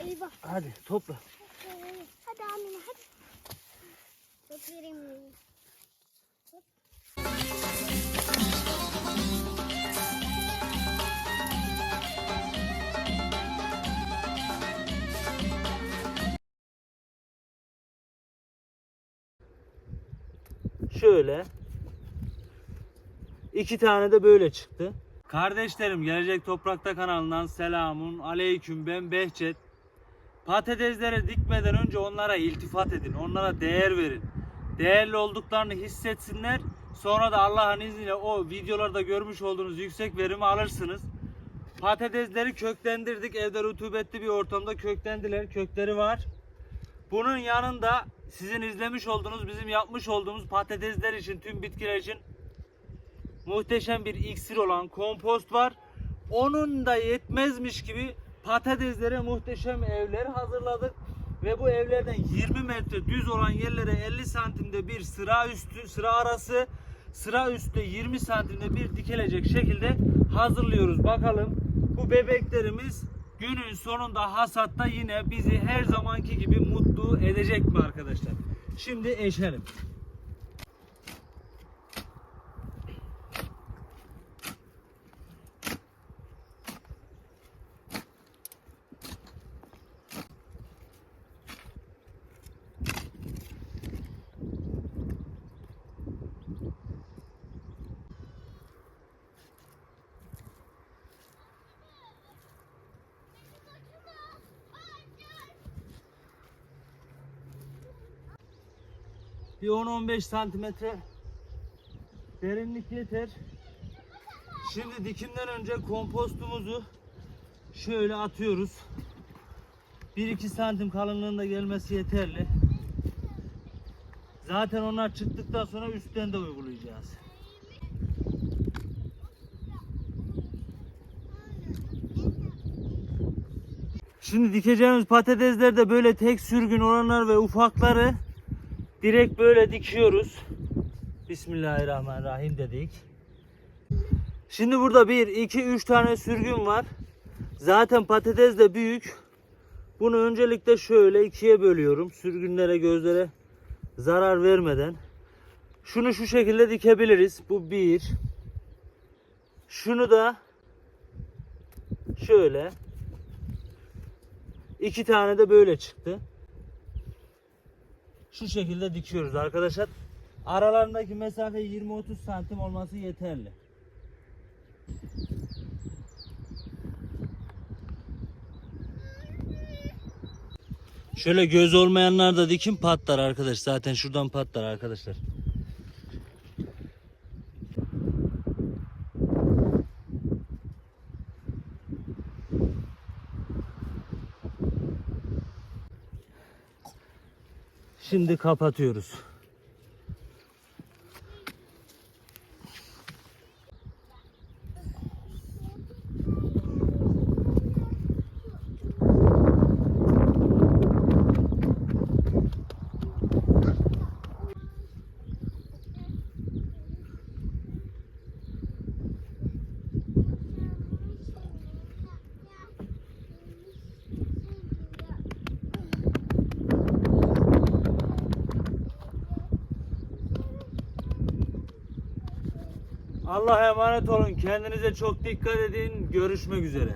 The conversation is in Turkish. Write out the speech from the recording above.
Eyvah. Hadi topla. Hadi Amine hadi. Verimli. Şöyle. İki tane de böyle çıktı. Kardeşlerim Gelecek Toprakta kanalından selamun aleyküm ben Behçet. Patatesleri dikmeden önce onlara iltifat edin. Onlara değer verin. Değerli olduklarını hissetsinler. Sonra da Allah'ın izniyle o videolarda görmüş olduğunuz yüksek verimi alırsınız. Patatesleri köklendirdik. Evde rutubetli bir ortamda köklendiler. Kökleri var. Bunun yanında sizin izlemiş olduğunuz, bizim yapmış olduğumuz patatesler için, tüm bitkiler için muhteşem bir iksir olan kompost var. Onun da yetmezmiş gibi patateslere muhteşem evler hazırladık. Ve bu evlerden 20 metre düz olan yerlere 50 santimde bir sıra üstü, sıra arası, sıra üstte 20 santimde bir dikilecek şekilde hazırlıyoruz. Bakalım bu bebeklerimiz günün sonunda hasatta yine bizi her zamanki gibi mutlu edecek mi arkadaşlar? Şimdi eşelim. Bir 10-15 santimetre derinlik yeter. Şimdi dikimden önce kompostumuzu şöyle atıyoruz. 1-2 santim kalınlığında gelmesi yeterli. Zaten onlar çıktıktan sonra üstten de uygulayacağız. Şimdi dikeceğimiz patatesler de böyle tek sürgün olanlar ve ufakları direkt böyle dikiyoruz. Bismillahirrahmanirrahim dedik. Şimdi burada 1, 2, 3 tane sürgün var. Zaten patates de büyük. Bunu öncelikle şöyle ikiye bölüyorum. Sürgünlere, gözlere zarar vermeden. Şunu şu şekilde dikebiliriz. Bu bir. Şunu da şöyle. iki tane de böyle çıktı. Şu şekilde dikiyoruz arkadaşlar. Aralarındaki mesafe 20-30 santim olması yeterli. Şöyle göz olmayanlar da dikin patlar arkadaş. Zaten şuradan patlar arkadaşlar. Şimdi kapatıyoruz. Allah'a emanet olun. Kendinize çok dikkat edin. Görüşmek üzere.